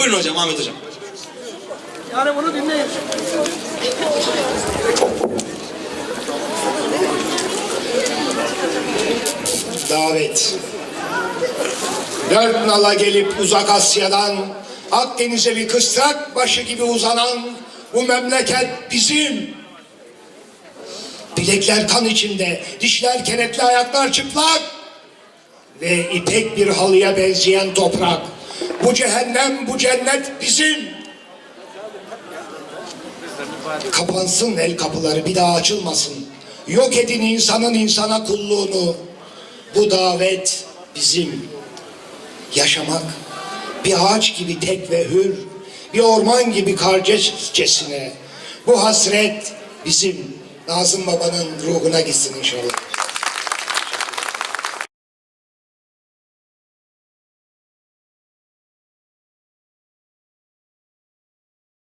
Buyurun hocam Ahmet hocam. Yani bunu dinleyin. davet. Dört nala gelip uzak Asya'dan Akdeniz'e bir kısrak başı gibi uzanan bu memleket bizim. Bilekler kan içinde, dişler kenetli, ayaklar çıplak ve ipek bir halıya benzeyen toprak. Bu cehennem, bu cennet bizim. Kapansın el kapıları bir daha açılmasın. Yok edin insanın insana kulluğunu. Bu davet bizim. Yaşamak bir ağaç gibi tek ve hür, bir orman gibi karcacesine. Bu hasret bizim Nazım Baba'nın ruhuna gitsin inşallah.